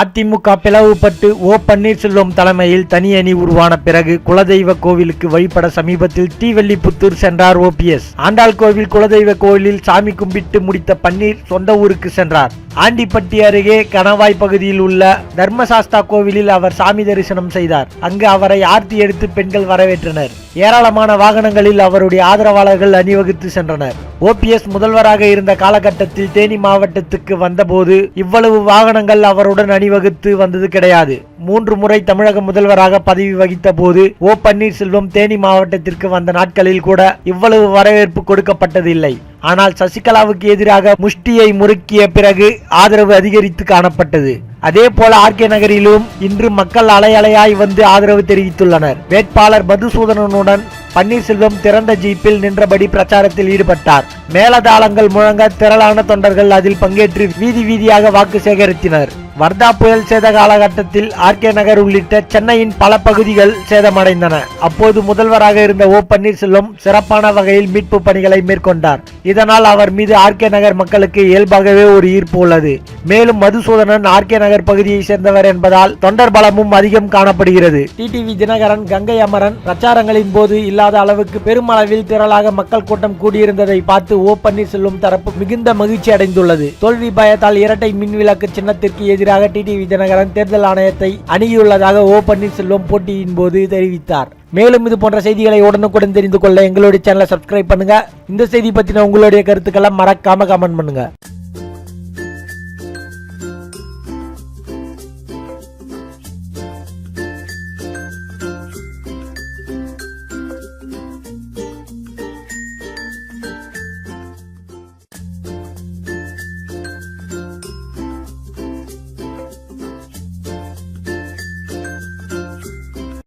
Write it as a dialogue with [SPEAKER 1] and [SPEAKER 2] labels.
[SPEAKER 1] அதிமுக பிளவுபட்டு ஓ பன்னீர்செல்வம் தலைமையில் தனி அணி உருவான பிறகு குலதெய்வ கோவிலுக்கு வழிபட சமீபத்தில் தீவெல்லிபுத்தூர் சென்றார் ஓபிஎஸ் ஆண்டாள் கோவில் குலதெய்வ கோவிலில் சாமி கும்பிட்டு முடித்த பன்னீர் சொந்த ஊருக்கு சென்றார். ஆண்டிப்பட்டி அருகே கணவாய் பகுதியில் உள்ள தர்மசாஸ்தா கோவிலில் அவர் சாமி தரிசனம் செய்தார். அங்கு அவரை ஆர்த்தி எடுத்து பெண்கள் வரவேற்றனர். ஏராளமான வாகனங்களில் அவருடைய ஆதரவாளர்கள் அணிவகுத்து சென்றனர். ஓபிஎஸ் முதல்வராக இருந்த காலகட்டத்தில் தேனி மாவட்டத்துக்கு வந்தபோது இவ்வளவு வாகனங்கள் அவருடன் அணிவகுத்து வந்தது கிடையாது. மூன்று முறை தமிழக முதல்வராக பதவி வகித்த போது ஓ பன்னீர்செல்வம் தேனி மாவட்டத்திற்கு வந்த நாட்களில் கூட இவ்வளவு வரவேற்பு கொடுக்கப்பட்டதில்லை. ஆனால் சசிகலாவுக்கு எதிராக முஷ்டியை முறுக்கிய பிறகு ஆதரவு அதிகரித்து காணப்பட்டது. அதே போல ஆர்கே நகரிலும் இன்று மக்கள் அலையலையாய் வந்து ஆதரவு தெரிவித்துள்ளனர். வேட்பாளர் மதுசூதனனுடன் பன்னீர்செல்வம் திறந்த ஜீப்பில் நின்றபடி பிரச்சாரத்தில் ஈடுபட்டார். மேலதாளங்கள் முழங்க திரளான தொண்டர்கள் அதில் பங்கேற்று வீதி வீதியாக வாக்கு சேகரித்தனர். வர்தா புயல் சேத காலகட்டத்தில் ஆர்கே நகர் உள்ளிட்ட சென்னையின் பல பகுதிகள் சேதமடைந்தன. அப்போது முதல்வராக இருந்த ஓ பன்னீர்செல்வம் சிறப்பான வகையில் மீட்பு பணிகளை மேற்கொண்டார். இதனால் அவர் மீது ஆர்கே நகர் மக்களுக்கு இயல்பாகவே ஒரு ஈர்ப்பு உள்ளது. மேலும் மதுசூதனன் ஆர்கே நகர் பகுதியை சேர்ந்தவர் என்பதால் தொண்டர் பலமும் அதிகம் காணப்படுகிறது. டிடிவி தினகரன் கங்கை அமரன் பிரச்சாரங்களின் போது இல்லாத அளவுக்கு பெருமளவில் திரளாக மக்கள் கூட்டம் கூடியிருந்ததை பார்த்து ஓ பன்னீர்செல்வம் தரப்பு மிகுந்த மகிழ்ச்சி அடைந்துள்ளது தோல்வி பயத்தால் இரட்டை மின்விளக்கு சின்னத்திற்கு எதிர் எதிராக டிடிவி தினகரன் தேர்தல் ஆணையத்தை அணுகியுள்ளதாக ஓ பன்னீர்செல்வம் போட்டியின் போது தெரிவித்தார். மேலும் இது போன்ற செய்திகளை உடனுக்குடன் தெரிந்து கொள்ள எங்களுடைய சேனலை சப்ஸ்கிரைப் பண்ணுங்க. இந்த செய்தி பற்றின உங்களுடைய கருத்துக்களை மறக்காம கமெண்ட் பண்ணுங்க.